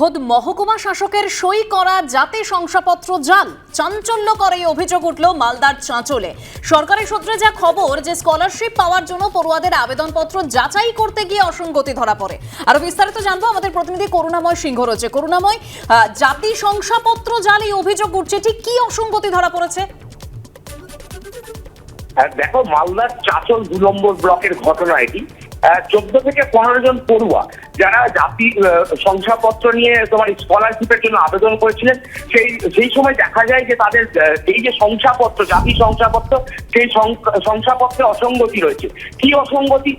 খোদ মহকুমা শাসকের সই করা জাতি শংসাপত্র জাল। চাঞ্চল্যকর এই অভিযোগ উঠল মালদার চাঁচলে। সরকারি সূত্রে যা খবর যে স্কলারশিপ পাওয়ার জন্য পড়ুয়াদের আবেদনপত্র যাচাই করতে গিয়ে অসঙ্গতি ধরা পড়ে। আরও বিস্তারিত জানব আমাদের প্রতিনিধি করুণাময় সিংহ রয়েছে। করুণাময় জাতি শংসাপত্র জাল এই অভিযোগ উঠছে, ঠিক কি অসঙ্গতি ধরা পড়েছে? দেখো, মালদার চাচল দু নম্বর ব্লকের ঘটনা এটি। চোদ্দ থেকে পনেরো জন পড়ুয়া যারা জাতি শংসাপত্র নিয়ে তোমার স্কলারশিপের জন্য আবেদন করেছিলেন, সেই সেই সময় দেখা যায় যে তাদের এই যে শংসাপত্র, জাতি শংসাপত্র, সেই শংসাপত্রে অসঙ্গতি রয়েছে। কি অসঙ্গতি?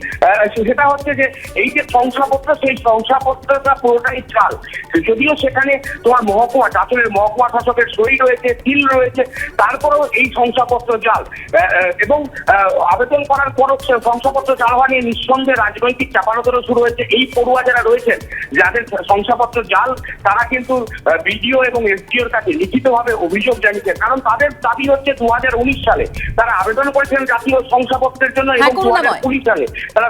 সেটা হচ্ছে যে এই যে শংসাপত্র, সেই শংসাপত্রটা পুরোটাই চাল। যদিও সেখানে তোমার মহকুমা, চাচলের মহকুমা শাসকের সই রয়েছে সিল রয়েছে, তারপরেও এই শংসাপত্র জাল এবং আবেদন করার পরও শংসাপত্র জাল হওয়া নিয়ে নিঃসন্দেহে রাজনৈতিক চাপানোতরও শুরু হয়েছে। এই পড়ুয়া যারা রয়েছেন যাদের শংসাপত্র জাল তারা কিন্তু বিডিও এবং এসডিওর কাছে লিখিতভাবে অভিযোগ জানিয়েছেন। কারণ তাদের দাবি হচ্ছে দু সালে তারা আবেদন করেছেন জাতীয় শংসাপত্রের জন্য এবং দু করুণাময়। কুড়ি সালে তারা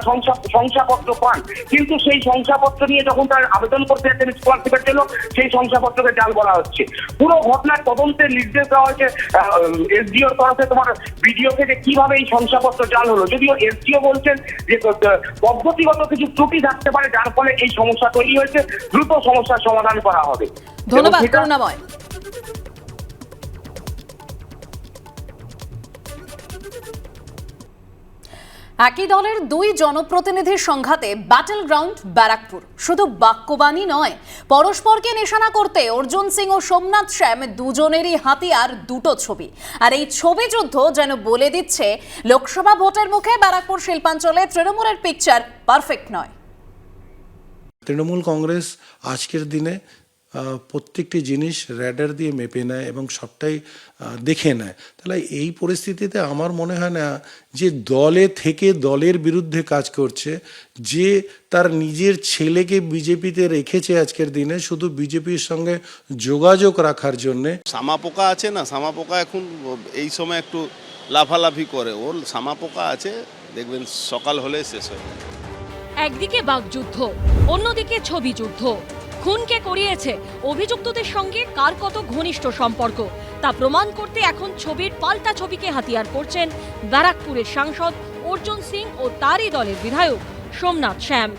শংসাপত্র পান। কিন্তু সেই শংসাপত্র নিয়ে যখন তারা আবেদন করতে যাচ্ছেন স্কলারশিপের জন্য সেই শংসাপত্রকে জাল বলা হচ্ছে। পুরো ঘটনার তদন্তের নির্দেশ দেওয়া হয়েছে এসডিওর তরফে তোমার বিডিও থেকে কীভাবে এই শংসাপত্র জাল হলো। যদিও এসডিও বলছেন যে পদ্ধতিগত কিছু ত্রুটি থাকতে পারে যার ফলে এই সমস্যা তৈরি হয়েছে দ্রুত সমস্যার সমাধান করা হবে। ধন্যবাদ করুণাময়। একই দলের দুই জনপ্রতিনিধির সংঘাতে ব্যাটেল গ্রাউন্ড ব্যারাকপুর। শুধু বাক্যবাণী নয় পরস্পরকে নিশানা করতে অর্জুন সিং ও সোমনাথ শ্যাম দুজনেরই হাতিয়ার দুটো ছবি। আর এই ছবি যুদ্ধ যেন বলে দিচ্ছে লোকসভা ভোটের মুখে ব্যারাকপুর শিল্পাঞ্চলে তৃণমূলের পিকচার পারফেক্ট নয়। তৃণমূল কংগ্রেস আজকের দিনে প্রত্যেকটি জিনিস র্যাডার দিয়ে মেপে নেয় এবং সবটাই দেখে নেয়। তাহলে এই পরিস্থিতিতে আমার মনে হয় না যে দলে থেকে দলের বিরুদ্ধে কাজ করছে, যে তার নিজের ছেলেকে বিজেপিতে রেখেছে আজকের দিনে, শুধু বিজেপির সঙ্গে যোগাযোগ রাখার জন্যে। সামা পোকা আছে না? সামা পোকা এখন এই সময় একটু লাফালাফি করে। ওর সামা পোকা আছে, দেখবেন সকাল হলে শেষ হয়ে একদিকে বাগযুদ্ধ অন্যদিকে ছবি যুদ্ধ। খুনকে করিয়েছে অভিযুক্তদের সঙ্গে কার কত ঘনিষ্ঠ সম্পর্ক, তা প্রমাণ করতে এখন ছবির পাল্টা ছবিকে হাতিয়ার করছেন ব্যারাকপুরের সাংসদ অর্জুন সিং ও তারই দলের বিধায়ক সোমনাথ শ্যাম।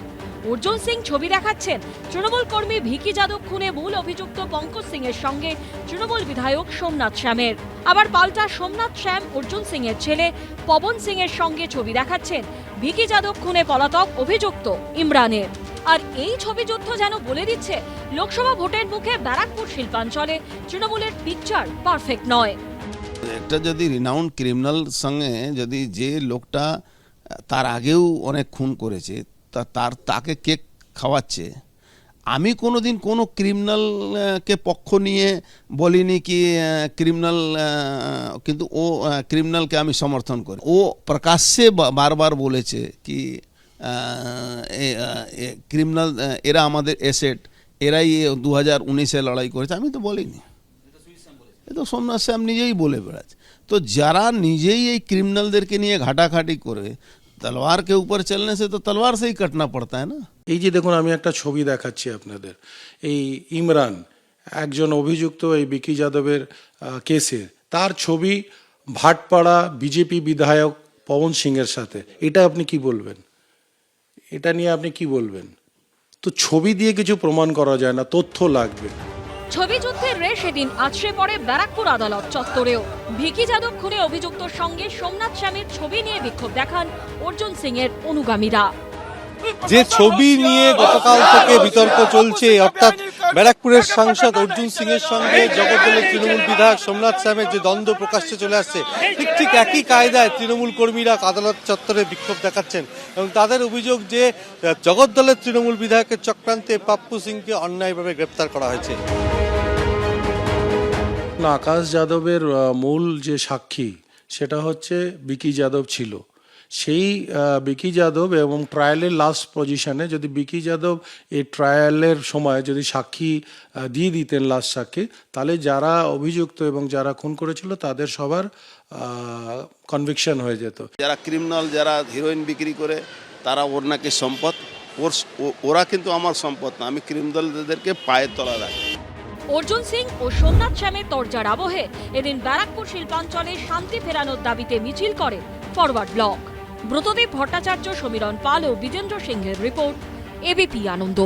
অর্জুন সিং ছবি দেখাচ্ছেন তৃণমূল কর্মী ভিকি যাদব খুনে মূল অভিযুক্ত পঙ্কজ সিং এর সঙ্গে তৃণমূল বিধায়ক সোমনাথ শ্যামের। আবার পাল্টা সোমনাথ শ্যাম, অর্জুন সিং এর ছেলে পবন সিং এর সঙ্গে ছবি দেখাচ্ছেন ভিকি যাদব, খুনে পলাতক অভিযুক্ত ইমরানের। আর এই ছবি যুদ্ধ যেন বলে দিচ্ছে, লোকসভা ভোটের মুখে ব্যারাকপুর শিল্পাঞ্চলে তৃণমূলের পিকচার পারফেক্ট নয়। একটা যদি রিনাউন্ড ক্রিমিনাল সঙ্গে যদি যে লোকটা, তার আগেও অনেক খুন করেছে, তা, তার, তাকে কেক খাওয়াচ্ছে আমি কোনো দিন কোনো ক্রিমিনালকে পক্ষ নিয়ে বলিনি কি ক্রিমিনাল কিন্তু ও ক্রিমিনালকে আমি সমর্থন করি। ও প্রকাশ্যে বারবার বলেছে কি ক্রিমিনাল এরা আমাদের এসেট এরাই দু হাজার উনিশে লড়াই করেছে। আমি তো বলিনি। এ তো সোমনাথ শ্যাম নিজেই বলে বেড়াচ্ছে। তো যারা নিজেই এই ক্রিমিনালদেরকে নিয়ে ঘাটাঘাটি করে তলোয়ার কে উপর চলনে সে তো তলোয়ার সেই কাটনা পড়তা है ना? এই যে দেখুন, আমি একটা ছবি দেখাচ্ছি আপনাদের। এই ইমরান, একজন অভিযুক্ত এই বিকি যাদবের কেসের তার ছবি ভাটপাড়া বিজেপি বিধায়ক পবন সিংয়ের সাথে। এটা আপনি কি বলবেন? এটা নিয়ে আপনি কি বলবেন? তো ছবি দিয়ে কিছু প্রমাণ করা যায় না, তথ্য লাগবে। ছবি যুদ্ধের রেশ সেদিন আছড়ে পড়ে ব্যারাকপুর আদালত চত্বরেও। ভিকি যাদব খুনে অভিযুক্তর সঙ্গে সোমনাথ শ্যামের ছবি নিয়ে বিক্ষোভ দেখান অর্জুন সিং এর অনুগামীরা। যে ছবি নিয়ে গতকাল থেকে বিতর্ক চলছে, অর্থাৎ ব্যারাকপুরের সাংসদ অর্জুন সিং এর সঙ্গে জগদ্দলের তৃণমূল বিধায়ক সোমনাথ শ্যামের যে দ্বন্দ্ব প্রকাশ্যে চলে আসছে, ঠিক ঠিক একই কায়দায় তৃণমূল কর্মীরা আদালত চত্বরে বিক্ষোভ দেখাচ্ছেন এবং তাদের অভিযোগ যে জগদ্দলের তৃণমূল বিধায়কের চক্রান্তে পাপ্পু সিংকে অন্যায়ভাবে গ্রেপ্তার করা হয়েছে। না, আকাশ যাদবের মূল যে সাক্ষী, সেটা হচ্ছে বিকি যাদব ছিল। সেই বিকি যাদব এবং ট্রায়ালের লাস্ট পজিশনে যদি বিকি যাদব এই ট্রায়ালের সময় যদি সাক্ষী দিয়ে দিতেন লাস্ট সাক্ষী, তাহলে যারা অভিযুক্ত এবং যারা খুন করেছিল তাদের সবার কনভিকশন হয়ে যেত। যারা ক্রিমিনাল যারা হিরোইন বিক্রি করে, তারা ওর নাকি সম্পদ। ওর ওরা কিন্তু আমার সম্পদ না। আমি ক্রিমিনালদেরকে পায়ের তলা রাখি। অর্জুন সিং ও সোমনাথ শ্যামের তরজার আবহে এদিন ব্যারাকপুর শিল্পাঞ্চলে শান্তি ফেরানোর দাবিতে মিছিল করে ফরওয়ার্ড ব্লক। ব্রতদেব ভট্টাচার্য, সমীরণ পাল ও বিজেন্দ্র সিংহের রিপোর্ট, এবিপি আনন্দ।